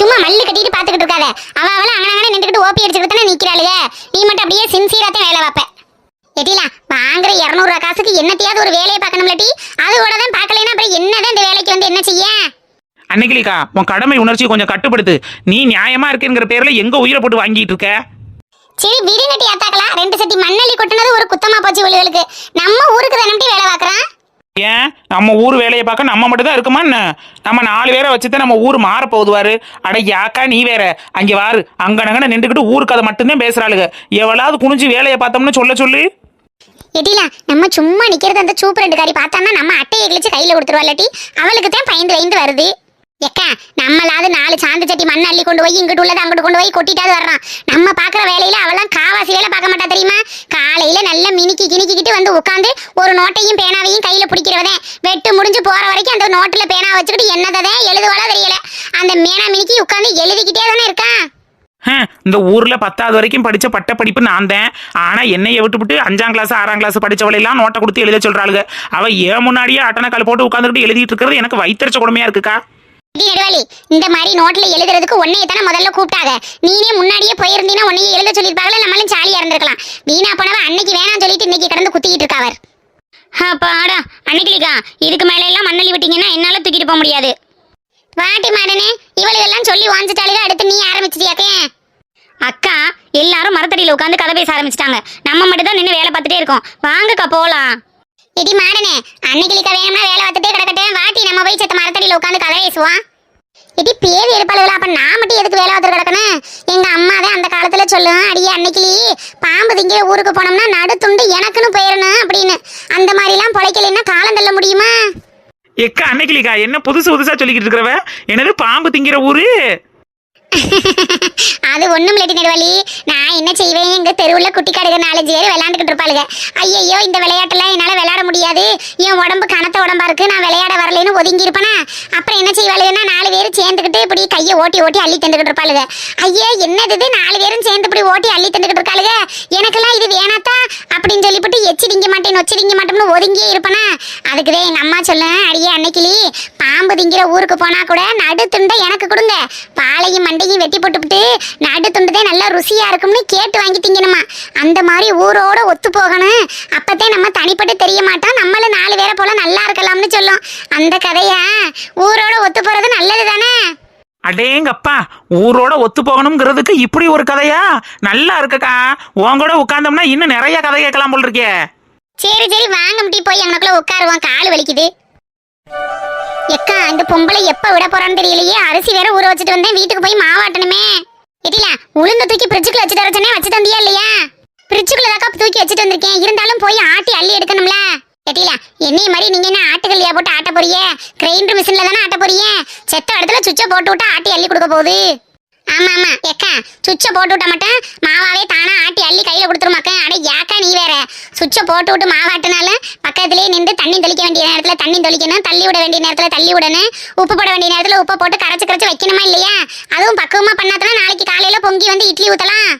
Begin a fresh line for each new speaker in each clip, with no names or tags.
சும்மா மல்லு கட்டிட்டு பாத்துக்கிட்டு இருக்காத. அவ அவள அங்கன நின்றுக்கிட்டு ஓபி அடிச்சுக்கிட்டு தானே நிக்கிறாளுக. நீ மட்டும் அப்படியே சின்சியராத்தான் வேலை பார்ப்ப. எட்டிலா வாங்குற இரநூறுவா காசுக்கு என்னத்தையாவது ஒரு வேலையை பார்க்கணும்ல டி. அது கூட தான் பார்க்கலைன்னா அப்புறம் என்னதான் இந்த வேலைக்கு வந்து என்ன செய்ய?
அன்னைக்கிலிக்கா உன் கடமை உணர்ச்சி கொஞ்சம் கட்டுப்படுத்து. நீ நியாயமா இருக்கேங்கிற பேர்ல எங்க உயிரை போட்டு வாங்கிட்டு இருக்க?
சரி விடுங்கட்டி ஆத்தாக்கலாம் ரெண்டு சட்டி மண்ணள்ளி கொட்டினது ஒரு குத்தமா போச்சு இவளுகளுக்கு நம்ம ஊருக்கு தானே வேலை பார்க்கறான்
ஏன்? நம்ம ஊர் வேலையை பார்க்க நம்ம மட்டும் தான் இருக்குமா என்ன? நம்ம நாலு பேரை வச்சுதான் நம்ம ஊர் மாற போகுதுவாரு. அட யாக்கா நீ வேற. அங்கே வாரு. அங்கனங்கன நின்றுக்கிட்டு ஊர் கதை மட்டும்தான் பேசுறாளுங்க. எவ்வளவு குனிஞ்சு வேலையை பார்த்தோம்னு சொல்ல சொல்லு.
எட்டிலா நம்ம சும்மா நிக்கிறது அந்த சூப்பர் ரெண்டு காரி பார்த்தான்னா நம்ம அட்டையை கிழிச்சு கையில கொடுத்துருவாள்டி அவளுக்கு தான் பயந்து பயந்து வருது. எக்கா நம்மளாவது நாலு சாந்து சட்டி மண் அள்ளி கொண்டு போய் இங்கிட்டு உள்ளது அங்கிட்டு கொண்டு போய் கொட்டிட்டாது வர்றான். நம்ம பாக்குற வேலையில அவெல்லாம் காவாசி வேலை பார்க்க மாட்டா தெரியுமா? காலையில நல்லா மினிக்கி கிணிக்கிட்டு வந்து உட்காந்து ஒரு நோட்டையும் பேனாவையும் கையில பிடிக்கிறவதே வெட்டு முடிஞ்சு போற வரைக்கும் அந்த நோட்டுல பேனா வச்சுக்கிட்டு என்னதே எழுதுவாளோ தெரியல. அந்த மேனா மினிக்கி உட்காந்து எழுதிக்கிட்டே தானே இருக்கான்
இந்த ஊர்ல பத்தாவது வரைக்கும் படிச்ச பட்ட படிப்பு நான் தான். ஆனா என்னைய விட்டுவிட்டு அஞ்சாம் கிளாஸ் ஆறாம் கிளாஸ் படித்தவளையெல்லாம் நோட்டை கொடுத்து எழுத சொல்கிறாளுங்க அவள் ஏன் முன்னாடியே அட்டனை கால் போட்டு உட்காந்துக்கிட்டு எழுதிட்டு இருக்கிறது எனக்கு வைத்தறிச்ச கொடுமையாக இருக்குக்கா?
நெடுவாளி இந்த மாதிரி நோட்ல எழுதுறதுக்கு உன்னைய தானே முதல்ல கூப்பிட்டாங்க. நீனே முன்னாடியே போயிருந்தீங்கன்னா உன்னையே எழுத சொல்லியிருப்பாங்களே? நம்மளும் ஜாலியா இருந்திருக்கலாம். வீணா போனவ அன்னைக்கு வேணாம் சொல்லிட்டு இன்னைக்கு கடந்து குத்திக்கிட்டு இருக்காவர். அப்பாடா அன்னைக்கிலிக்கா இதுக்கு மேல எல்லாம் மண்ணள்ளி விட்டீங்கன்னா என்னால தூக்கிட்டு போக முடியாது. வாட்டி மாடனே இவளுகெல்லாம் சொல்லி வாஞ்சிட்டாளுக அடுத்து நீ ஆரம்பிச்சிட்டியாக்கே? அக்கா எல்லாரும் மரத்தடியில உட்காந்து கதை பேச ஆரம்பிச்சிட்டாங்க. நம்ம மட்டும் தான் நின்று வேலை பார்த்துட்டே இருக்கோம். வாங்கக்கா போலாம். இடி மாடனே அன்னைக்கு வேணும்னா வேலை பார்த்துட்டே கிடக்கட்டும். வாட்டி நம்ம போய் செத்த மரத்தடியில் உட்காந்து கதை பேசுவோம். இடி பேர் இருப்பாளுகளா அப்ப நான் மட்டும் எதுக்கு வேலை பார்த்துட்டு கிடக்கணும்? எங்க அம்மா தான் அந்த காலத்துல சொல்லும் அடியே அன்னைக்கு பாம்பு திங்க ஊருக்கு போனோம்னா நடுத்துண்டு எனக்குன்னு போயிடணும் அப்படின்னு. அந்த மாதிரிலாம் பொழைக்கலைன்னா காலம் தள்ள முடியுமா?
எக்கா அன்னைக்கிலிக்கா என்ன புதுசு புதுசா சொல்லிக்கிட்டு இருக்கிறவ? என்னது பாம்பு திங்கிற ஊரு?
அது ஒண்ணும் இல்லடி நெடுவலி நான் என்ன செய்வேன்? எங்க தெருவுல குட்டி காடுக நாலஞ்சு பேர் விளையாண்டுக்கிட்டு இருப்பாளுங்க ஐயையோ இந்த விளையாட்டுலாம் என்னால விளையாட முடியாது. என் உடம்பு கனத்த உடம்பா இருக்கு. நான் விளையாட வரலைன்னு ஒதுங்கி இருப்பேனா? அப்புறம் என்ன செய்வாளுன்னா நாலு பேரும் சேர்ந்துக்கிட்டு இப்படி கையை ஓட்டி ஓட்டி அள்ளி தந்துக்கிட்டு இருப்பாளுங்க ஐயே என்னது இது? நாலு பேரும் சேர்ந்து இப்படி ஓட்டி அள்ளி தந்துக்கிட்டு இருக்காளுங்க எனக்கெல்லாம் இது வேணாத்தா? அப்படின்னு சொல்லிவிட்டு எச்சிடிங்க மாட்டேன் ஒச்சிடிங்க திங்க மாட்டோம்னு ஒதுங்கியே இருப்பேனா? அதுக்குதான் எங்க அம்மா சொல்லும் அடியே அன்னைக்கிளி பாம்பு திங்கிற ஊருக்கு போனா கூட நடு துண்டை எனக்கு கொடுங்க. பாலையும் மண்டையும் வெட்டி போட்டுவிட்டு நடு துண்டுதே நல்லா ருசியா இருக்கும்னு கேட்டு வாங்கி திங்கணுமா அந்த மாதிரி ஊரோட ஒத்து போகணும். அப்பத்தே நம்ம தனிப்பட்டு தெரிய மாட்டோம். நம்மளும் நாலு பேரை போல நல்லா இருக்கலாம்னு சொல்லும். அந்த கதையா? ஊரோட ஒத்து போறது நல்லது தானே
அடேங்கப்பா ஊரோட ஒத்து போகணுங்கிறதுக்கு இப்படி ஒரு கதையா? நல்லா இருக்குக்கா. உன் கூட உட்காந்தோம்னா இன்னும் நிறைய கதை கேட்கலாம் போல் இருக்கே.
சரி சரி வாங்க முட்டி போய் அங்கனக்குள்ள உட்காருவோம். கால் வலிக்குது. எக்கா இந்த பொம்பளை எப்ப விட போறான்னு தெரியலையே. அரிசி வேற ஊற வச்சுட்டு வந்தேன். வீட்டுக்கு போய் மாவாட்டணுமே எட்டில உளுந்த தூக்கி ஃப்ரிட்ஜுக்குள்ள வச்சுட்டு வரச்சனே வச்சு தந்தியா இல்லையா? ஃப்ரிட்ஜுக்குள்ள தாக்கா தூக்கி வச்சுட்டு வந்திருக்கேன். இருந்தாலும் போய் ஆட்டி அள்ளி எடுக்கணும்ல. எட்டில என்னைய மாதிரி நீங்க என்ன ஆட்டுக்கல்லையா போட்டு ஆட்ட போறியே கிரைண்டர் மிஷின்ல தானே ஆட்ட போறிய செத்த இடத்துல சுவிட்சை போட்டு விட்டு ஆட்டி அள்ளி கொடுக்க போகுது. ஆமா ஆமா. எக்கா சுவிட்சை போட்டு விட்ட மட்டும் மாவாவே தானா ஆட்டி அள்ளி கையில கொடுத்துருமாக்க அட ஏக்கா நீ வேற. சுவிட்சை போட்டு விட்டு மாவாட்டினால பக்கத்துலேயே நின்று தண்ணி தெளிக்க வேண்டிய நேரத்தில் தண்ணி தெளிக்கணும் தள்ளி விட வேண்டிய நேரத்தில் தள்ளி விடணும் உப்பு போட வேண்டிய நேரத்தில் உப்பை போட்டு கரைச்சி கரைச்சி வைக்கணுமா இல்லையா? அதுவும் பக்குவமாக பண்ணாதான் நாளைக்கு காலையில் பொங்கி வந்து இட்லி ஊற்றலாம்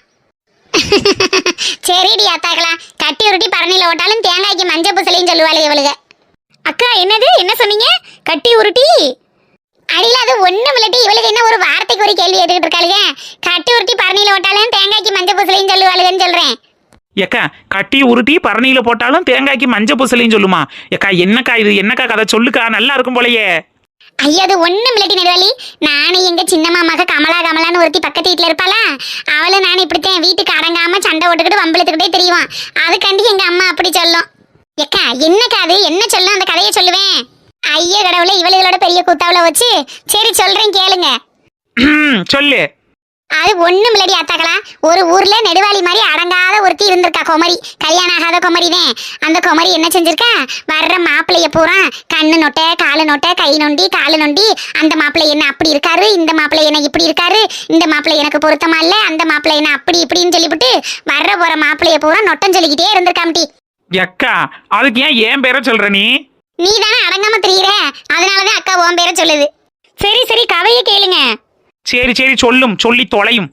சரிடி அத்தாக்கலாம் கட்டி உருட்டி பரணியில் ஓட்டாலும் தேங்காய்க்கு மஞ்சள் பூசலையும் சொல்லுவாள் இவளுக. அக்கா என்னது? என்ன சொன்னீங்க? கட்டி உருட்டி? அடியில அது ஒண்ணும் இல்லட்டி இவளுக்கு என்ன ஒரு வார்த்தைக்கு ஒரு கேள்வி கேட்டுக்கிட்டு இருக்காளுங்க கட்டி உருட்டி பரணியில ஓட்டாலும் தேங்காய்க்கு மஞ்சள் பூசலையும் சொல்லுவாளுகன்னு சொல்றேன்.
ஏக்கா கட்டி உருட்டி பரணியில போட்டாலும் தேங்காய்க்கு மஞ்ச பூசலையும் சொல்லுமா? ஏக்கா என்னக்கா இது? என்னக்கா கதை? சொல்லுக்கா நல்லா இருக்கும் போலயே.
ஐயோ அது ஒண்ணும் இல்லட்டி நெடுவாளி நானும் எங்க சின்னம்மா மக கமலா கமலான்னு ஒருத்தி பக்கத்து வீட்டுல இருப்பாளா? அவளும் நான் இப்படித்தான் வீட்டுக்கு அடங்காம சண்டை ஓட்டுக்கிட்டு வம்பளத்துக்கிட்டே தெரியும் அதுக்காண்டி எங்க அம்மா அப்படி சொல்லும். எக்கா என்னக்கா அது? என்ன சொல்லும்? அந்த கதையை சொல்லுவேன். ஐயோ கடவுளை இவளுகளோட பெரிய கூத்தாவுல வச்சு சரி சொல்றேன் கேளுங்க.
சொல்லு.
அது ஒண்ணும் இல்லடி அத்தாக்களா. ஒரு ஊர்ல நெடுவாளி மாதிரி அடங்காத ஒருத்தி இருந்திருக்கா குமரி. கல்யாணம் ஆகாத குமரி தான். அந்த குமரி என்ன செஞ்சிருக்கா? வர்ற மாப்பிள்ளைய பூரா கண்ணு நொட்டை காலு நொட்டை கை நொண்டி காலு நொண்டி அந்த மாப்பிள்ளை என்ன அப்படி இருக்காரு? இந்த மாப்பிள்ளை என்ன இப்படி இருக்காரு? இந்த மாப்பிள்ளை எனக்கு பொருத்தமா இல்ல? அந்த மாப்பிள்ளை என்ன அப்படி இப்படின்னு சொல்லிவிட்டு வர்ற போற மாப்பிள்ளைய பூரா நொட்டம் சொல்லிக்கிட்டே இருந்திருக்காம்டி.
எக்கா அதுக்கு ஏன் ஏன் பேரை சொல்ற நீ?
நீ தானே அடங்காம தெரியுற? அதனாலதான் அக்கா உன் பேரை சொல்லுது. சரி சரி கதையை கேளுங்க.
சரி சரி சொல்லும். சொல்லி தொலையும்.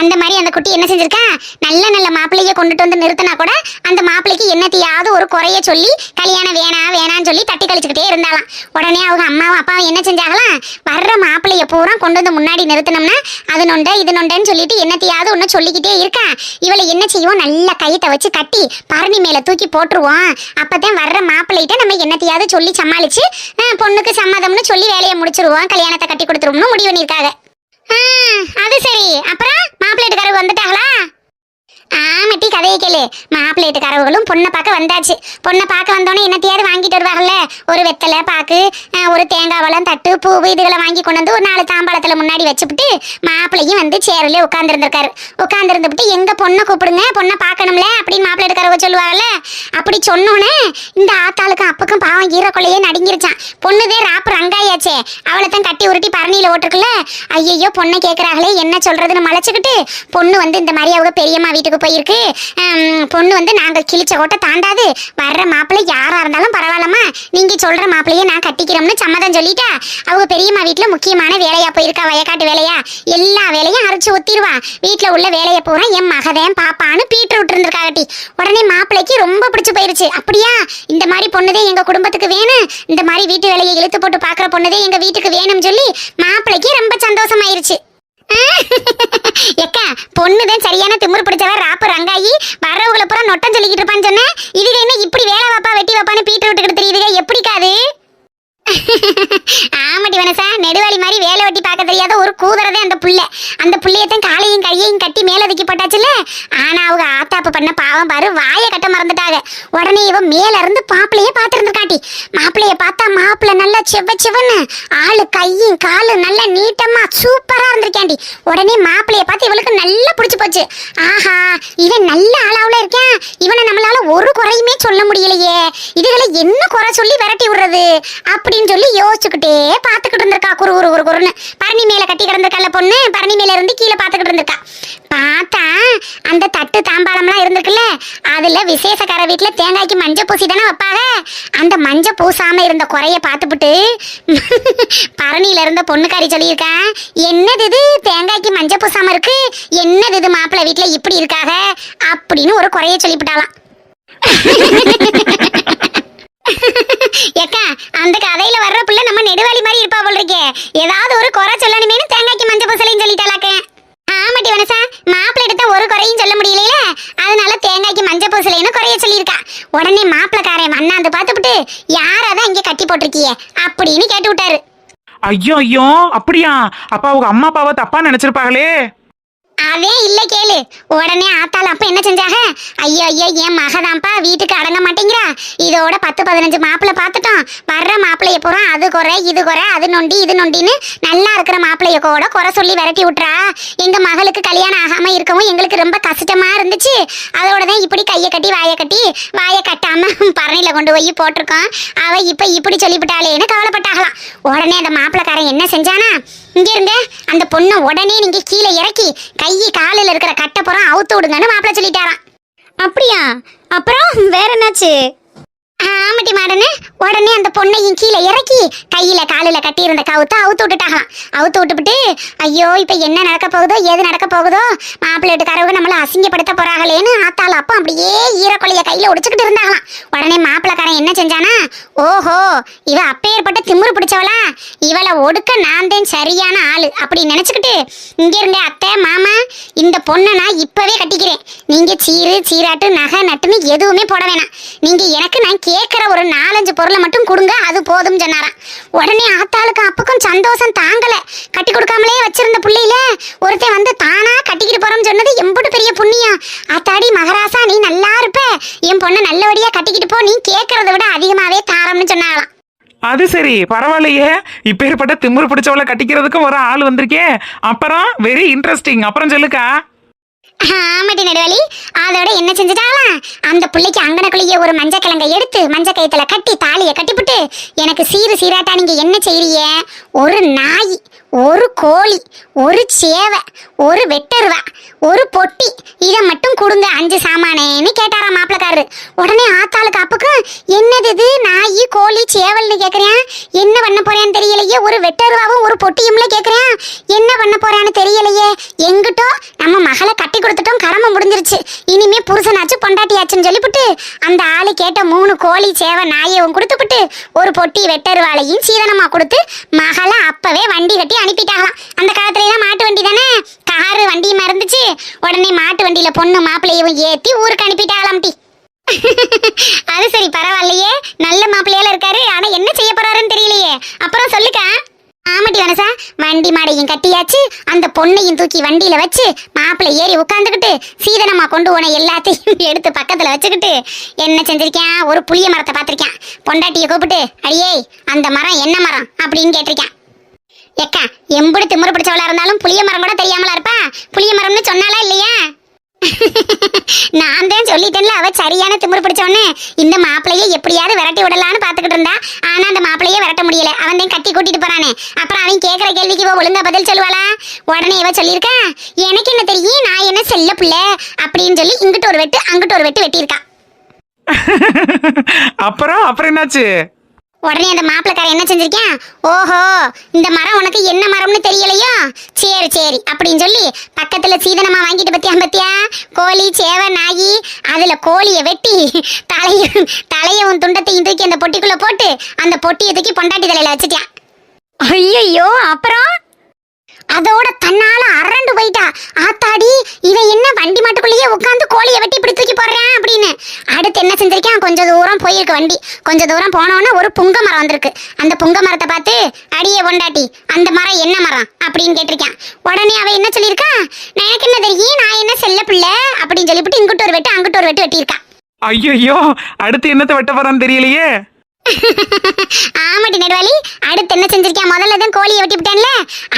அந்த மாதிரி அந்த குட்டி என்ன செஞ்சிருக்கா? நல்ல நல்ல மாப்பிள்ளைய கொண்டுட்டு வந்து நிறுத்தினா கூட அந்த மாப்பிள்ளைக்கு என்னத்தையாவது ஒரு குறைய சொல்லி கல்யாணம் வேணா வேணான்னு சொல்லி தட்டி கழிச்சுக்கிட்டே இருந்தாலாம் உடனே அவங்க அம்மாவும் அப்பாவும் என்ன செஞ்சாங்களாம்? வர்ற மாப்பிள்ளைய பூரா கொண்டு வந்து முன்னாடி நிறுத்தினோம்னா அது நொண்ட இது நொண்டன்னு சொல்லிட்டு என்னத்தையாவது ஒன்று சொல்லிக்கிட்டே இருக்கா. இவளை என்ன செய்வோம் நல்ல கையத்தை வச்சு கட்டி பரணி மேலே தூக்கி போட்டுருவோம். அப்பதான் வர்ற மாப்பிள்ளைகிட்ட நம்ம என்னத்தையாவது சொல்லி சமாளித்து பொண்ணுக்கு சம்மதம்னு சொல்லி வேலையை முடிச்சிருவோம். கல்யாணத்தை கட்டி கொடுத்துருவோம்னு முடிவு பண்ணியிருக்காங்க. அது சரி. அப்புறம் மாப்பிள்ளைட்டுக்காரங்க வந்துட்டாங்களா? ஆமட்டி கதையை கேளு. மாப்பிள்ளைட்டுக்காரவங்களும் பொண்ணை பார்க்க வந்தாச்சு. பொண்ணை பார்க்க வந்தோடனே என்னத்தையாவது வாங்கிட்டு வருவாங்கல்ல? ஒரு வெத்தலை பாக்கு ஒரு தேங்காய் பழம் தட்டு பூவு இதுகளை வாங்கி கொண்டு வந்து ஒரு நாலு தாம்பாளத்தில் முன்னாடி வச்சுப்புட்டு மாப்பிள்ளையும் வந்து சேரில் உட்காந்துருந்துருக்காரு உட்காந்துருந்துபிட்டு எங்க பொண்ணை கூப்பிடுங்க பொண்ணை பார்க்கணும்ல அப்படின்னு மாப்பிள்ளைட்டுக்காரவங்க சொல்லுவாங்கல்ல? அப்படி சொன்னோன்னே இந்த ஆத்தாளுக்கும் அப்பக்கும் பாவம் ஈரக்கொள்ளையே நடுங்கிருச்சான். பொண்ணுதே ராப்பு ரங்காயாச்சே. அவளை தான் கட்டி உருட்டி பரணியில ஓட்டுருக்குல்ல? ஐயையோ பொண்ணை கேட்குறாங்களே என்ன சொல்றதுன்னு மலைச்சுக்கிட்டு பொண்ணு வந்து இந்த மாதிரி அவங்க பெரியம்மா வீட்டுக்கு போயிருக்கு. பொண்ணு வந்து நாங்கள் கிழிச்ச ஓட்ட தாண்டாது. வர்ற மாப்பிள்ளை யாராக இருந்தாலும் பரவாயில்லம்மா. நீங்கள் சொல்கிற மாப்பிள்ளையே நான் கட்டிக்கிறோம்னு சம்மதம் சொல்லிட்டா அவங்க பெரியம்மா வீட்டில் முக்கியமான வேலையாக போயிருக்கா வயக்காட்டு வேலையா? எல்லா வேலையும் அரைச்சி ஒத்திடுவா வீட்டில் உள்ள வேலையை பூரா என் மகதேன் பாப்பான்னு பீட்டர் விட்டுருந்துருக்காகட்டி உடனே மாப்பிள்ளைக்கு ரொம்ப பிடிச்சி போயிருச்சு. அப்படியா? இந்த மாதிரி பொண்ணுதே எங்கள் குடும்பத்துக்கு வேணும். இந்த மாதிரி வீட்டு வேலையை இழுத்து போட்டு பார்க்குற பொண்ணுதே எங்கள் வீட்டுக்கு வேணும்னு சொல்லி மாப்பிள்ளைக்கு ரொம்ப சந்தோஷமாயிருச்சு. எக்கா பொண்ணுதான் சரியான திமிரு பிடிச்சவ ராப்பு ரங்காயி வர்றவங்கள பூரா நொட்டம் சொல்லிக்கிட்டு இருப்பான்னு சொன்னேன். இதுல என்ன இப்படி வேலை வைப்பா வெட்டி வைப்பான்னு பீட்டர் விட்டுக்கிட்டு தெரியுது? ஆமாடி வனசா நெடுவாளி மாதிரி வேலை வெட்டி பார்க்க தெரியாத ஒரு கூதறதே அந்த புள்ள. அந்த புள்ளையத்தான் காலையும் கையையும் கட்டி மேல தூக்கி போட்டாச்சுல ஆனா அவங்க ஆத்தாப்பு பண்ண பாவம் பாரு வாயை கட்ட மறந்துட்டாங்க. உடனே இவன் மேல இருந்து மாப்பிளைய பார்த்துருந்துருக்காட்டி. மாப்பிளைய பார்த்தா மாப்பிள்ளை நல்லா செவ செவன்னு ஆளு கையும் காலும் நல்லா நீட்டமா சூப்பரா இருந்திருக்காண்டி. உடனே மாப்பிளைய பார்த்து இவளுக்கு நல்லா பிடிச்சு போச்சு. ஆஹா இவன் நல்ல ஆளாவுல இருக்கேன். இவனை நம்மளால ஒரு குறையுமே சொல்ல முடியலையே. இதுகளை என்ன குறை சொல்லி விரட்டி விடுறது? அப்படி அப்படின்னு சொல்லி யோசிச்சுக்கிட்டே பார்த்துக்கிட்டு இருந்திருக்கா. குரு குரு குரு குருன்னு பரணி மேல கட்டி கிடந்திருக்கல பொண்ணு? பரணி மேல இருந்து கீழே பார்த்துக்கிட்டு இருந்திருக்கா. பார்த்தா அந்த தட்டு தாம்பாளம்லாம் இருந்திருக்குல்ல. அதுல விசேஷக்கார வீட்டுல தேங்காய்க்கு மஞ்சள் பூசி தானே வைப்பாங்க. அந்த மஞ்சள் பூசாம இருந்த குறைய பார்த்துப்புட்டு பரணியில் இருந்த பொண்ணுக்காரி சொல்லியிருக்கா என்னது இது? தேங்காய்க்கு மஞ்சள் பூசாம இருக்கு. என்னது இது மாப்பிள்ளை வீட்டில் இப்படி இருக்காக? அப்படின்னு ஒரு குறைய சொல்லிவிட்டாலாம் ஏக்கா அந்த கதையில வர்ற புள்ள நம்ம நெடுவாளி மாதிரி இருப்பா போல் இருக்கே. ஏதாவது ஒரு குறை சொல்லணுமேனு தேங்காய்க்கு மஞ்சள் பூசலையும் சொல்லிட்டாளாக்க. ஆமாட்டி வனசா மாப்பிள்ளை எடுத்த ஒரு குறையும் சொல்ல முடியல அதனால தேங்காய்க்கு மஞ்சள் பூசலைன்னு குறைய சொல்லியிருக்கா. உடனே மாப்பிள்ளைக்காரன் வண்ணாந்து பார்த்துப்புட்டு யாராதான் இங்க கட்டி போட்டிருக்கியே? அப்படின்னு கேட்டு விட்டாரு
ஐயோ ஐயோ அப்படியா? அப்பா அவங்க அம்மா அப்பாவை தப்பா நினைச்சிருப்பாங்களே?
அதே இல்ல கேளு. உடனே ஆத்தாள் அப்ப என்ன செஞ்சாக ஐயோ ஐயோ என் மகதான்ப்பா வீட்டுக்கு அடங்க மாட்டேங்கிறா. இதோட பத்து பதினஞ்சு மாப்பிள்ளை பார்த்துட்டோம். வர்ற மாப்பிள்ளைய போறோம் அது குறை இது குறை அது நொண்டி இது நொண்டின்னு நல்லா இருக்கிற மாப்பிள்ளைய கூட குறை சொல்லி விரட்டி விட்றா எங்க மகளுக்கு கல்யாணம் ஆகாம இருக்கவும் எங்களுக்கு ரொம்ப கஷ்டமா இருந்துச்சு. அதோட தான் இப்படி கையை கட்டி வாயை கட்டி வாயை கட்டாம பரணியில கொண்டு போய் போட்டிருக்கோம். அவ இப்ப இப்படி சொல்லிவிட்டாளேன்னு கவலைப்பட்டாகலாம். உடனே அந்த மாப்பிள்ளைக்காரன் என்ன செஞ்சானா? இங்க இருங்க அந்த பொண்ணை உடனே நீங்க கீழே இறக்கி கை காலில் இருக்கிற கட்டப்புறம் அவுத்து விடுங்கன்னு மாப்பிள்ளை சொல்லிட்டாராம். அப்படியா? அப்புறம் வேற என்னாச்சு? ஆமாட்டி மாடனு உடனே அந்த பொண்ணையும் கீழே இறக்கி கையில காலில் கட்டியிருந்த கவுத்த அவுத்து விட்டுட்டாகலாம் அவுத்து விட்டுவிட்டு ஐயோ இப்போ என்ன நடக்க போகுதோ ஏது நடக்க போகுதோ மாப்பிள்ளை வீட்டுக்காரவங்க நம்மளை அசிங்கப்படுத்த போறாங்களேன்னு ஆத்தாள் அப்போ அப்படியே ஈரக்கொலைய கையில ஒடிச்சுக்கிட்டு இருந்தாங்களாம். உடனே மாப்பிள்ளைக்காரன் என்ன செஞ்சானா ஓஹோ இவ அப்பேற்பட்ட திமிரு பிடிச்சவளா இவளை ஒடுக்க நான் தான் சரியான ஆளு அப்படி நினச்சிக்கிட்டு இங்கிருந்தே இருங்க அத்தை மாமா இந்த பொண்ணை நான் இப்பவே கட்டிக்கிறேன். நீங்க சீரு சீராட்டு நகை நட்டுன்னு எதுவுமே போட வேணாம். நீங்க எனக்கு நான் கேட்குற ஒரு நாலஞ்சு பொருளை மட்டும் கொடுங்க அது போதும் சொன்னாராம். உடனே ஆத்தாளுக்கு அப்பக்கும் சந்தோஷம் தாங்கலை. கட்டி கொடுக்காமலே வச்சிருந்த புள்ளையில ஒருத்தன் வந்து தானா கட்டிக்கிட்டு போறோம்னு சொன்னது எம்புட்டு பெரிய புண்ணியம். ஆத்தாடி மகராசா நீ நல்லா இருப்ப. என் பொண்ணை நல்லபடியா கட்டிக்கிட்டு போ. நீ கேட்கறத விட அதிகமாவே தாரம்னு சொன்னாலாம்
அது சரி பரவாயில்லையே. இப்பேற்பட்ட திமிரு பிடிச்சவளை கட்டிக்கிறதுக்கும் ஒரு ஆள் வந்திருக்கே. அப்புறம் வெரி இன்ட்ரெஸ்டிங் அப்புறம் சொல்லுக்கா.
ஆமாட்டி நெடுவலி அதோட என்ன செஞ்சுட்டாலாம் அந்த பிள்ளைக்கு அங்கனக்குள்ளேயே ஒரு மஞ்ச கிழங்க எடுத்து மஞ்ச கயத்துல கட்டி தாலியை கட்டிப்புட்டு எனக்கு சீரு சீராட்டா நீங்க என்ன செய்றீங்க? ஒரு நாய். ஒரு கோழி ஒரு சேவை ஒரு வெட்டருவா ஒரு பொட்டி இதை மட்டும் கொடுங்க அஞ்சு சாமானேன்னு கேட்டாராம் மாப்பிளக்காரரு. உடனே ஆத்தாளுக்கு அப்புக்கு என்னது இது? நாய் கோழி சேவல்னு கேட்குறேன் என்ன பண்ண போறேன்னு தெரியலையே? ஒரு வெட்டருவாவும் ஒரு பொட்டியும்ல கேட்குறேன் என்ன பண்ண போறான்னு தெரியலையே? எங்கிட்டோ நம்ம மகளை கட்டி கொடுத்துட்டோம் கடமை முடிஞ்சிருச்சு. இனிமே புருஷனாச்சு பொண்டாட்டியாச்சுன்னு சொல்லிவிட்டு அந்த ஆளு கேட்ட மூணு கோழி சேவை நாயவும் கொடுத்துப்புட்டு ஒரு பொட்டி வெட்டருவாலையும் சீதனமாக கொடுத்து மகளை அப்பவே வண்டி கட்டி அனுப்பிட்டாங்களாம். அந்த காலத்துல தான் மாட்டு வண்டி தானே? காரு வண்டி மறந்துச்சு. உடனே மாட்டு வண்டியில பொண்ணு மாப்பிள்ளையும் ஏத்தி ஊருக்கு அனுப்பிட்டாங்களாம் டி. அது சரி பரவாயில்லையே. நல்ல மாப்பிள்ளையால இருக்காரு. ஆனா என்ன செய்ய போறாருன்னு தெரியலையே. அப்புறம் சொல்லுக்கா. ஆமாட்டி வனசா வண்டி மாடையும் கட்டியாச்சு. அந்த பொண்ணையும் தூக்கி வண்டியில வச்சு மாப்பிள்ளை ஏறி உட்காந்துக்கிட்டு சீதனமா கொண்டு போன எல்லாத்தையும் எடுத்து பக்கத்துல வச்சுக்கிட்டு என்ன செஞ்சிருக்கேன் ஒரு புளிய மரத்தை பார்த்திருக்கேன் பொண்டாட்டியை கூப்பிட்டு அடியே அந்த மரம் என்ன மரம்? அப்படின்னு கேட்டிருக்கேன் எக்கா எம்புடு திமுறை பிடிச்சவளா இருந்தாலும் புளிய மரம் கூட தெரியாமலா இருப்பா? புளிய மரம்னு சொன்னாலா இல்லையா? நான் தான் சொல்லிட்டேன்ல அவ சரியான திமிரு பிடிச்சவனே இந்த மாப்பிளையை எப்படியாவது விரட்டி விடலான்னு பாத்துக்கிட்டு இருந்தா. ஆனா அந்த மாப்பிளைய விரட்ட முடியல. அவன் தான் கட்டி கூட்டிட்டு போறானே. அப்புறம் அவன் கேக்குற கேள்விக்கு இவ ஒழுங்கா பதில் சொல்லுவாளா? உடனே இவ சொல்லியிருக்கா எனக்கு என்ன தெரியும்? நான் என்ன செல்ல பிள்ளை? அப்படின்னு சொல்லி இங்கிட்ட ஒரு வெட்டு அங்கிட்டு ஒரு வெட்டு வெட்டியிருக்கா.
அப்புறம் அப்புறம் என்னாச்சு?
உடனே அந்த மாப்பிள்ளைக்காரன் என்ன செஞ்சிருக்கேன் ஓஹோ இந்த மரம் உனக்கு என்ன மரம்னு தெரியலையோ? சரி சரி அப்படின்னு சொல்லி பக்கத்துல சீதனமா வாங்கிட்டு பத்தியா பத்தியா? கோழி சேவை நாயி அதுல கோழியை வெட்டி தலையும் தலையவும் துண்டத்தையும் தூக்கி அந்த பொட்டிக்குள்ள போட்டு அந்த பொட்டியை தூக்கி பொண்டாட்டி தலையில வச்சுட்டியா ஐயோ அப்புறம்? அதோட தன்னால அரண்டு போயிட்டா. ஆத்தாடி இவன் என்ன வண்டி மாட்டுக்குள்ளேயே உட்காந்து கோழியை வெட்டி இப்படி தூக்கி போடுறான் அப்படின்னு. அடுத்து என்ன செஞ்சிருக்கேன் கொஞ்சம் தூரம் போயிருக்கு வண்டி. கொஞ்சம் தூரம் போனோன்னே ஒரு புங்க மரம் வந்திருக்கு. அந்த புங்க மரத்தை பார்த்து அடியே பொண்டாட்டி அந்த மரம் என்ன மரம்? அப்படின்னு கேட்டிருக்கான். உடனே அவ என்ன சொல்லியிருக்கா? எனக்கு என்ன தெரியும்? நான் என்ன செல்ல பிள்ளை? அப்படின்னு சொல்லிவிட்டு இங்கிட்டு ஒரு வெட்டு அங்கிட்டு ஒரு வெட்டு வெட்டியிருக்கா.
ஐயோ அடுத்து என்னத்தை வெட்ட போறான்னு தெரியலையே.
ஆமாட்டி நெடுவாளி. அடுத்து என்ன செஞ்சிருக்கேன் முதல்ல தான் கோழியை வெட்டி விட்டேன்ல.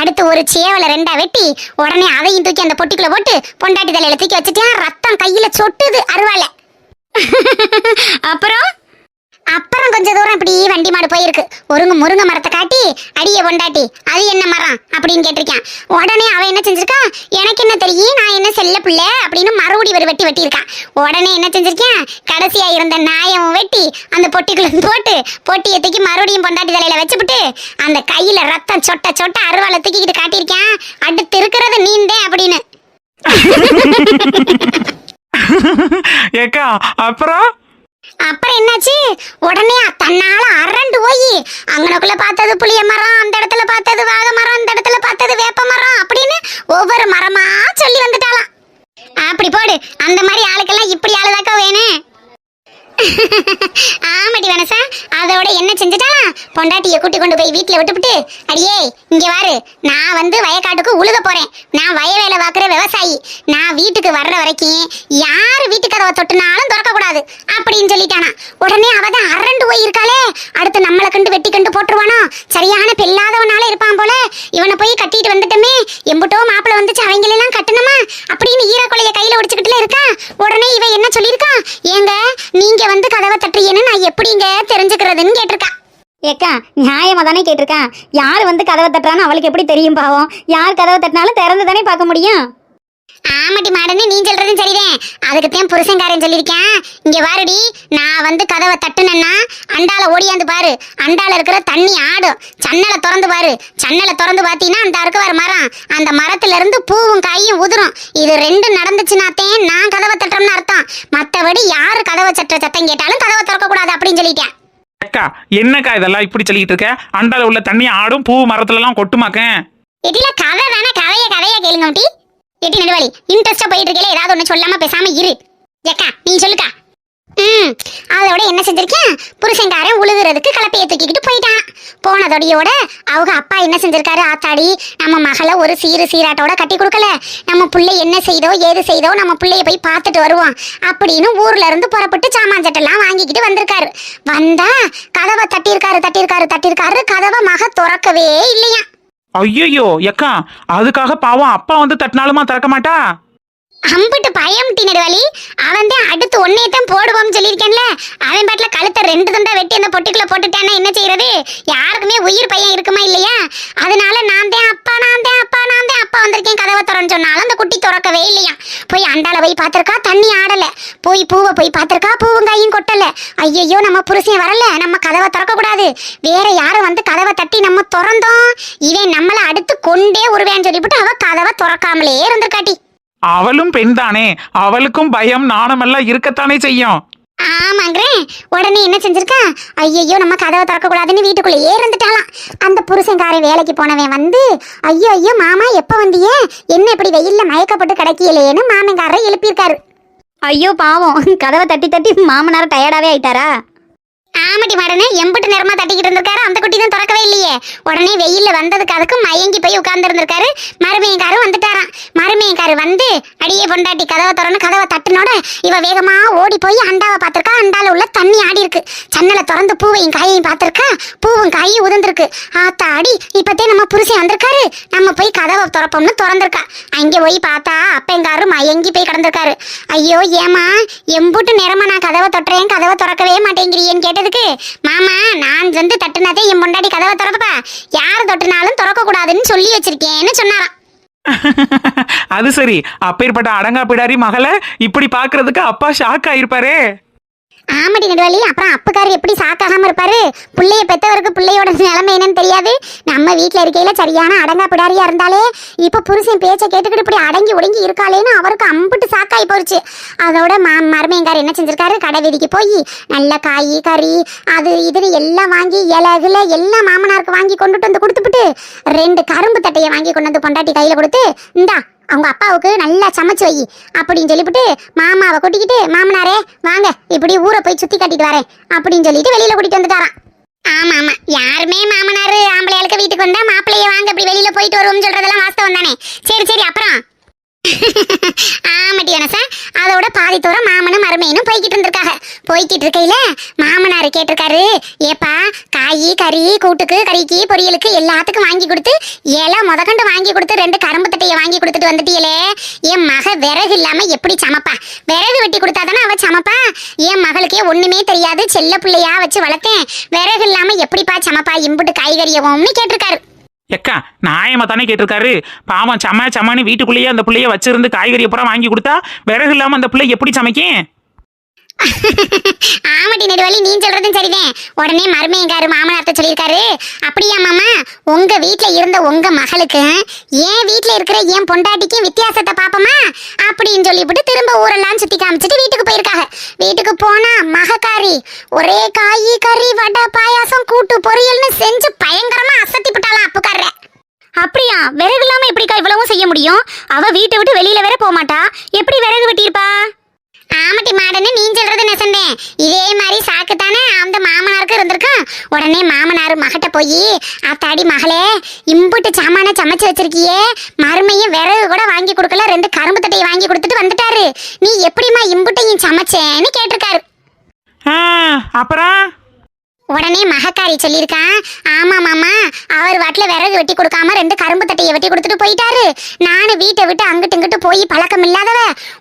அடுத்து ஒரு சேவலை ரெண்டா வெட்டி உடனே அதையும் தூக்கி அந்த பொட்டிக்குள்ள போட்டு பொண்டாட்டி தலையில தூக்கி வச்சுட்டேன் ரத்தம் கையில சொட்டுது அருவாள. அப்புறம்? அப்புறம் கொஞ்ச தூரம் இப்படி வண்டி மாடு போயிருக்கு. ஒருங்க முருங்கை மரத்தை காட்டி அடிய பொண்டாட்டி அது என்ன மரம் அப்படின்னு கேட்டிருக்கான். உடனே அவ என்ன செஞ்சிருக்கா? எனக்கு என்ன தெரியும்? நான் என்ன செல்ல பிள்ளை? அப்படின்னு மறுபடி ஒரு வெட்டி வெட்டியிருக்கான். உடனே என்ன செஞ்சிருக்கேன்? கடைசியா இருந்த நாயம் வெட்டி அந்த பொட்டிக்குள்ள போட்டு பொட்டியை தூக்கி மறுபடியும் பொண்டாட்டி தலையில வச்சுப்புட்டு அந்த கையில ரத்தம் சொட்ட சொட்ட அருவாலை தூக்கிக்கிட்டு காட்டியிருக்கேன். அடுத்து இருக்கிறது நீந்தே அப்படின்னு.
ஏக்கா அப்புறம்?
அப்புறம் என்னாச்சு? உடனே தன்னால அரண்டு போய் அங்கனக்குள்ள பார்த்தது புளிய மரம் அந்த இடத்துல பார்த்தது வாக மரம் அந்த இடத்துல பார்த்தது வேப்ப மரம் அப்படின்னு ஒவ்வொரு மரமா சொல்லி வந்துட்டாளாம். அப்படி போடு அந்த மாதிரி ஆளுக்கெல்லாம் இப்படி ஆளுதாக்கா வேணும்? ஆமாடி வனசா அதோட என்ன செஞ்சுட்டா? பொண்டாட்டிய கூட்டி கொண்டு போய் வீட்டில் விட்டுவிட்டு அடியே இங்க வாரு. நான் வந்து வயக்காட்டுக்கு உழுக போறேன். நான் வய வேலை பார்க்குற விவசாயி. நான் வீட்டுக்கு வர்ற வரைக்கும் யார் வீட்டு கதவை தொட்டுனாலும் திறக்க கூடாது அப்படின்னு சொல்லிட்டானா. உடனே அவ தான் அரண்டு போய் இருக்காளே. அடுத்து நம்மளை கண்டு வெட்டி கண்டு போட்டுருவானோ? சரியான பெல்லாதவனால இருப்பான் போல. இவனை போய் கட்டிட்டு வந்துட்டோமே. எம்புட்டோ மாப்பிள்ளை வந்துச்சு அவங்களெல்லாம் கட்டணுமா? அப்படின்னு ஈரக்குலைய கையில ஒடிச்சுக்கிட்டுல இருக்கா? உடனே இவன் என்ன சொல்லியிருக்கா ஏங்க நீங்க வந்து கதவை தட்டுறீங்கன்னு நான் எப்படிங்க தெரிஞ்சுக்கிறதுன்னு கேட்டிருக்கா.
ஏக்கா நியாயமா தானே கேட்டிருக்கேன் யார் வந்து கதவை தட்டுறான்னு அவளுக்கு எப்படி தெரியும் பாவம்? யார் கதவை தட்டினாலும் திறந்து தானே பார்க்க முடியும்?
ஆமாட்டி மாடன்னு நீ சொல்றதும் சரிதான். அதுக்குத்தான் புருஷன்காரன் சொல்லியிருக்கேன். இங்க வாருடி நான் வந்து கதவை தட்டுனேன்னா அண்டால ஓடியாந்து பாரு. அண்டால இருக்கிற தண்ணி ஆடும். சன்னலை திறந்து பாரு. சன்னலை திறந்து பார்த்தீங்கன்னா அந்த இருக்கு வர மரம். அந்த மரத்துல இருந்து பூவும் காயும் உதிரும். இது ரெண்டும் நடந்துச்சுனாத்தேன் நான் கதவை தட்டுறோம்னு அர்த்தம். மத்தபடி யாரு கதவை சட்டுற சத்தம் கேட்டாலும் கதவை திறக்க கூடாது அப்படின்னு சொல்லிட்டேன்.
அக்கா என்னக்கா இதெல்லாம் இப்படி சொல்லிட்டு இருக்க? அண்டால உள்ள தண்ணி ஆடும் பூ மரத்துல எல்லாம் கொட்டுமாக்கேன்?
இதில கதை தானே? கதைய கதையா கேளுங்க எட்டி நடுவாளி இன்ட்ரெஸ்டா போயிட்டு இருக்கல ஏதாவது ஒண்ணு சொல்லாம பேசாம இரு. ஏக்கா நீ சொல்லுக்கா. ம் அதோட என்ன செஞ்சிருக்கேன் புருஷன்காரன் உழுகுறதுக்கு கலப்பையை தூக்கிக்கிட்டு போயிட்டான். போனதோடையோட அவங்க அப்பா என்ன செஞ்சிருக்காரு? ஆத்தாடி நம்ம மகளை ஒரு சீரு சீராட்டோட கட்டி கொடுக்கல. நம்ம பிள்ளை என்ன செய்தோ ஏது செய்தோ நம்ம பிள்ளைய போய் பார்த்துட்டு வருவோம் அப்படின்னு ஊர்ல இருந்து புறப்பட்டு சாமான் சட்டெல்லாம் வாங்கிக்கிட்டு வந்திருக்காரு. வந்தா கதவை தட்டியிருக்காரு தட்டியிருக்காரு தட்டியிருக்காரு கதவை மக திறக்கவே இல்லையா
ஐயோ எக்கா அதுக்காக பாவம் அப்பா வந்து தட்டினாலுமா திறக்க மாட்டா?
அம்பிட்டு பயம் நெடுவாளி அவன் தான் அடுத்து ஒன்னே தான் போடுவோம்னு சொல்லியிருக்கேன்ல. அவன் பாட்டில் கழுத்தை ரெண்டு துண்டா வெட்டி அந்த பொட்டிக்குள்ள போட்டுட்டானா என்ன செய்யறது? யாருக்குமே உயிர் பையன் இருக்குமா இல்லையா? அதனால நான் தான் அப்பா நான் தான் நான் தான் அப்பா வந்திருக்கேன் கதவை திறன்னு சொன்னாலும் அந்த குட்டி திறக்கவே இல்லையா போய் அண்டால போய் பார்த்துருக்கா? தண்ணி ஆடல. போய் பூவை போய் பார்த்திருக்கா? பூவுங்காயும் கொட்டல. ஐயையோ நம்ம புருஷன் வரல. நம்ம கதவை திறக்க கூடாது வேற யாரும் வந்து கதவை தட்டி நம்ம திறந்தோம். இவன் நம்மளை அடுத்து கொண்டே உருவேன்னு சொல்லிவிட்டு அவ கதவை திறக்காமலே இருந்திருக்காட்டி.
அவளும் பெண் தானே. அவளுக்கும் பயம் நாணமெல்லாம் இருக்கத்தானே செய்யும்.
ஆமாங்கிறேன் உடனே என்ன செஞ்சிருக்கா? ஐயையோ நம்ம கதவை திறக்க கூடாதுன்னு வீட்டுக்குள்ளேயே இருந்துட்டாலாம் அந்த புருஷன்காரன் வேலைக்கு போனவன் வந்து ஐயோ ஐயோ மாமா எப்ப வந்தியே? என்ன இப்படி வெயில்ல மயக்கப்பட்டு கிடக்கியலேன்னு மாமன்காரரை எழுப்பியிருக்காரு.
ஐயோ பாவம். கதவை தட்டி தட்டி மாமனார் டயர்டாவே ஆயிட்டாரா?
ஆமாட்டி மாடனே எம்பிட்டு நேரமா தட்டிக்கிட்டு இருந்திருக்காரு. அந்த குட்டி தான் திறக்கவே இல்லையே. உடனே வெயில்ல வந்ததுக்கு அதுக்கு மயங்கி போய் உட்கார்ந்து இருந்திருக்காரு மருமையங்காரு வந்துட்டாராம் மருமையங்காரு வந்து அடியே பொண்டாட்டி கதவை திறந்து கதவை தட்டினோட இவ வேகமா ஓடி போய் அண்டாவை பார்த்திருக்கா. அண்டால உள்ள தண்ணி ஆடி இருக்கு. சன்னலை திறந்து பூவையும் காயையும் பார்த்திருக்கா. பூவும் காயும் உதிர்ந்திருக்கு. ஆத்தா அடி இப்பத்தே நம்ம புருஷன் வந்திருக்காரு. நம்ம போய் கதவை திறப்போம்னு திறந்திருக்கா. அங்க போய் பார்த்தா அப்பங்காரு மயங்கி போய் கிடந்திருக்காரு. ஐயோ ஏமா எம்புட்டு நேரமா நான் கதவை தொட்டுறேன் கதவை திறக்கவே மாட்டேங்கிறியேன்னு கேட்டதுக்கு மாமா நான் வந்து தட்டுனதே என் பொண்டாடி கதவை திறப்பா. யார் தொட்டுனாலும் திறக்க கூடாதுன்னு சொல்லி வச்சிருக்கேன்னு சொன்னாராம்.
அது சரி. அப்பேற்பட்ட அடங்கா பிடாரி மகளை இப்படி பாக்குறதுக்கு அப்பா ஷாக் ஆயிருப்பாரே.
ஆமாடி நடுவலி அப்புறம் அப்புக்கார் எப்படி சாக்காகாம இருப்பாரு? புள்ளைய பெத்தவருக்கு பிள்ளையோட நிலைமை என்னன்னு தெரியாது. நம்ம வீட்டில் இருக்கையில சரியான அடங்கா பிடாரியா இருந்தாலே இப்போ புருஷன் பேச்சை கேட்டுக்கிட்டு இப்படி அடங்கி ஒடுங்கி இருக்காளேன்னு அவருக்கு அம்பிட்டு சாக்காய் போச்சு அதோட மா மருமையங்கார் என்ன செஞ்சிருக்காரு? கடை வீதிக்கு போய் நல்ல காய் கறி அது இதுன்னு எல்லாம் வாங்கி இலகுல எல்லாம் மாமனாருக்கு வாங்கி கொண்டுட்டு வந்து கொடுத்துப்புட்டு ரெண்டு கரும்பு தட்டையை வாங்கி கொண்டு வந்து பொண்டாட்டி கையில் கொடுத்து இந்தா அவங்க அப்பாவுக்கு நல்லா சமைச்சு வை அப்படின்னு சொல்லிவிட்டு மாமாவை கூட்டிக்கிட்டு மாமனாரே வாங்க இப்படி ஊரை போய் சுற்றி காட்டிட்டு வரேன் அப்படின்னு சொல்லிட்டு வெளியில் கூட்டிட்டு வந்துட்டாராம். ஆமாம் ஆமாம் யாருமே மாமனார் ஆம்பளையாளுக்கு வீட்டுக்கு வந்தால் மாப்பிள்ளைய வாங்க இப்படி வெளியில் போயிட்டு வருவோம்னு சொல்றதெல்லாம் வாஸ்தவம் தானே. சரி சரி அப்புறம். குட்டி வனசா அதோட பாதி தூரம் மாமனும் மருமையனும் போய்கிட்டு இருந்திருக்காங்க போய்கிட்டு இருக்கையில மாமனார் கேட்டிருக்காரு ஏப்பா காய் கறி கூட்டுக்கு கறிக்கு பொரியலுக்கு எல்லாத்துக்கும் வாங்கி கொடுத்து இலை முதக்கண்டு வாங்கி கொடுத்து ரெண்டு கரும்பு தட்டையை வாங்கி கொடுத்துட்டு வந்துட்டீங்களே என் மக விறகு இல்லாம எப்படி சமைப்பா? விறகு வெட்டி கொடுத்தா தானே அவ சமைப்பா? என் மகளுக்கே ஒண்ணுமே தெரியாது செல்ல பிள்ளையா வச்சு வளர்த்தேன். விறகு இல்லாம எப்படிப்பா சமைப்பா? இம்புட்டு காய்கறியவும்னு கேட்டிருக்காரு.
எக்கா நாயமா தானே கேட்டிருக்காரு. பாவம் சம சமானி வீட்டுக்குள்ளேயே அந்த பிள்ளைய வச்சிருந்து காய்கறியை பூரா வாங்கி கொடுத்தா விறகு இல்லாம அந்த பிள்ளை எப்படி சமைக்கும்?
ஆமாடி நெடுவலி நீ சொல்றதும் சரிதான். உடனே மருமையங்காரு மாமனார்த்த சொல்லியிருக்காரு. அப்படியா மாமா? உங்க வீட்டில் இருந்த உங்க மகளுக்கு என் வீட்டில் இருக்கிற என் பொண்டாட்டிக்கும் வித்தியாசத்தை பார்ப்போமா அப்படின்னு சொல்லிவிட்டு திரும்ப ஊரெல்லாம் சுத்தி காமிச்சிட்டு வீட்டுக்கு போயிருக்காங்க. வீட்டுக்கு போனா மகக்காரி ஒரே காய் கறி வடை பாயாசம் கூட்டு பொரியல்னு செஞ்சு பயங்கரமா அசத்தி விட்டாலாம் அப்புக்கார.
அப்படியா விறகு இல்லாம எப்படிக்கா இவ்வளவும் செய்ய முடியும்? அவ வீட்டை விட்டு வெளியில வேற போக மாட்டா எப்படி விறகு வெட்டியிருப்பா?
ஆமட்டி மாடன்னு நீ சொல்றது நெசந்தேன் இதே மாதிரி சாக்கு தானே அந்த மாமனாருக்கு இருந்திருக்கும். உடனே மாமனார் மகட்ட போய் அத்தாடி மகளே இம்புட்டு சாமான சமைச்சு வச்சிருக்கியே. மருமையும் விறகு கூட வாங்கி கொடுக்கல ரெண்டு கரும்பு தட்டையை வாங்கி கொடுத்துட்டு வந்துட்டாரு. நீ எப்படிம்மா இம்புட்டையும் சமைச்சேன்னு கேட்டிருக்காரு.
அப்புறம்?
உடனே மகக்காரி சொல்லியிருக்கான் ஆமா மாமா அவர் வாட்டில் விறகு வெட்டி கொடுக்காம ரெண்டு கரும்பு தட்டையை வெட்டி கொடுத்துட்டு போயிட்டாரு. நானும் வீட்டை விட்டு அங்கிட்டு இங்கிட்டு போய் பழக்கம் இல்லாதவ.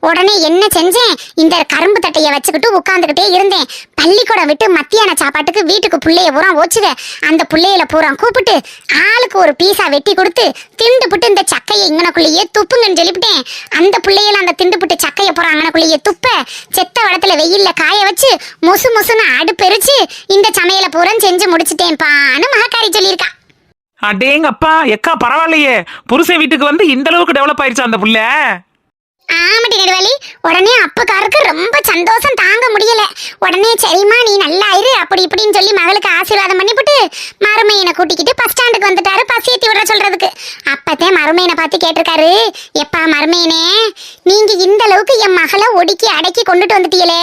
உடனே என்ன செஞ்சேன்? இந்த கரும்பு தட்டையை வச்சுக்கிட்டு உட்காந்துக்கிட்டே இருந்தேன். பள்ளிக்கூடம் விட்டு மத்தியான சாப்பாட்டுக்கு வீட்டுக்கு பிள்ளைய பூரா ஓச்சுக அந்த புள்ளையில பூரா கூப்பிட்டு ஆளுக்கு ஒரு பீஸா வெட்டி கொடுத்து திண்டு புட்டு இந்த சக்கையை இங்கனக்குள்ளேயே துப்புங்கன்னு சொல்லிவிட்டேன். அந்த புள்ளையில அந்த திண்டு புட்டு சக்கையை பூரா அங்கனக்குள்ளேயே துப்ப. செத்த வடத்துல வெயில்ல காய வச்சு மொசு மொசுன்னு அடுப்பெரிச்சு இந்த சமையலை பூரா செஞ்சு முடிச்சிட்டேன்ப்பான்னு மகாக்காரி சொல்லியிருக்கா.
அடேங்கப்பா எக்கா பரவாயில்லையே. புருஷன் வீட்டுக்கு வந்து இந்த அளவுக்கு டெவலப் ஆயிடுச்சா அந்த புள்ள?
ஆமாட்டி நெடுவாளி உடனே அப்பக்காருக்கு ரொம்ப சந்தோஷம் தாங்க முடியல. உடனே சரிம்மா நீ நல்லா இரு அப்படி இப்படின்னு சொல்லி மகளுக்கு ஆசீர்வாதம் பண்ணிவிட்டு மருமையனை கூட்டிக்கிட்டு பஸ் ஸ்டாண்டுக்கு வந்துட்டாரு பஸ் ஏத்தி விட சொல்றதுக்கு. அப்பத்தே மருமையனை பார்த்து கேட்டிருக்காரு எப்பா மருமையனே நீங்க இந்த அளவுக்கு என் மகளை ஒடுக்கி அடக்கி கொண்டுட்டு வந்துட்டீங்களே.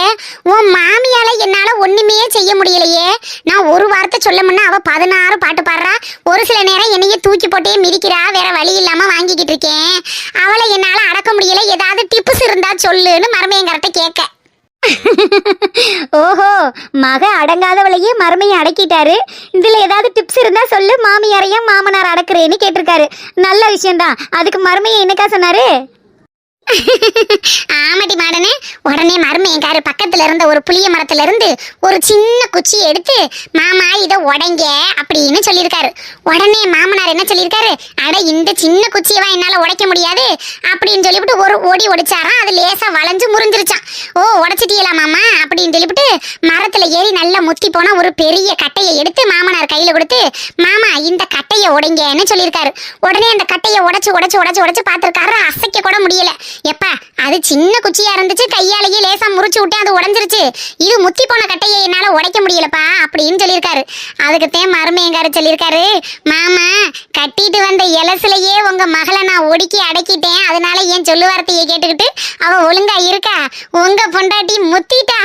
உன் மாமியால என்னால ஒண்ணுமே செய்ய முடியலையே. நான் ஒரு வார்த்தை சொல்ல முன்ன அவ பதினாறு பாட்டு பாடுறா. ஒரு சில நேரம் என்னைய தூக்கி போட்டே மிதிக்கிறா. வேற வழி இல்லாம வாங்கிக்கிட்டு இருக்கேன். அவளை என்னால அடக்க சொல்லுன்னு மருமையங்கரட்ட கேட்க.
ஓஹோ மக அடங்காதவளையே மருமையை அடக்கிட்டாரு. இதுல ஏதாவது டிப்ஸ் இருந்தா சொல்லு மாமியாரையும் மாமனார் அடக்குறேன்னு கேட்டிருக்காரு. நல்ல விஷயம்தான். அதுக்கு மருமையை என்னக்கா சொன்னாரு?
ஆமாடி மாடனே. உடனே மருமையங்காரு பக்கத்துல இருந்த ஒரு புளிய மரத்துல இருந்து ஒரு சின்ன குச்சியை எடுத்து மாமா இதை உடைங்க அப்படின்னு சொல்லியிருக்காரு. உடனே மாமனார் என்ன சொல்லியிருக்காரு? அட இந்த சின்ன குச்சியவா என்னால உடைக்க முடியாது அப்படின்னு சொல்லிவிட்டு ஒரு ஓடி ஒடிச்சாராம். அது லேசா வளைஞ்சு முறிஞ்சிருச்சான் ஓ உடைச்சிட்டீங்களா மாமா அப்படின்னு சொல்லிவிட்டு மரத்துல ஏறி நல்லா முத்தி போன ஒரு பெரிய கட்டையை எடுத்து மாமனார் கையில கொடுத்து மாமா இந்த கட்டையை உடைங்கன்னு சொல்லியிருக்காரு. உடனே அந்த கட்டையை உடைச்சு உடைச்சு உடைச்சு உடைச்சு பார்த்துருக்காரு அசைக்க கூட முடியல. எப்பா அது சின்ன குச்சியா இருந்துச்சு கையாலேயே லேசா முறிச்சு விட்டு அது உடஞ்சிருச்சு. இது முத்தி போன கட்டையை என்னால உடைக்க முடியலப்பா அப்படின்னு சொல்லியிருக்காரு. அதுக்குத்தான் மருமையங்காரு சொல்லியிருக்காரு மாமா கட்டிட்டு வந்த இலசுலயே உங்க மகளை நான் ஒடுக்கி அடக்கிட்டேன். அதனால என் சொல்லு வார்த்தையை கேட்டுக்கிட்டு அவ ஒழுங்கா இருக்கா? உங்க பொண்டாட்டி முத்திட்டா.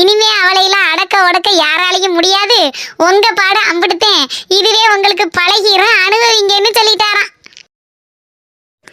இனிமே அவளையெல்லாம் அடக்க உடக்க யாராலையும் முடியாது. உங்க பாடம் அம்பிடுத்தேன். இதுவே உங்களுக்கு பழகிரும் அனுபவிங்கன்னு சொல்லிட்டாராம்.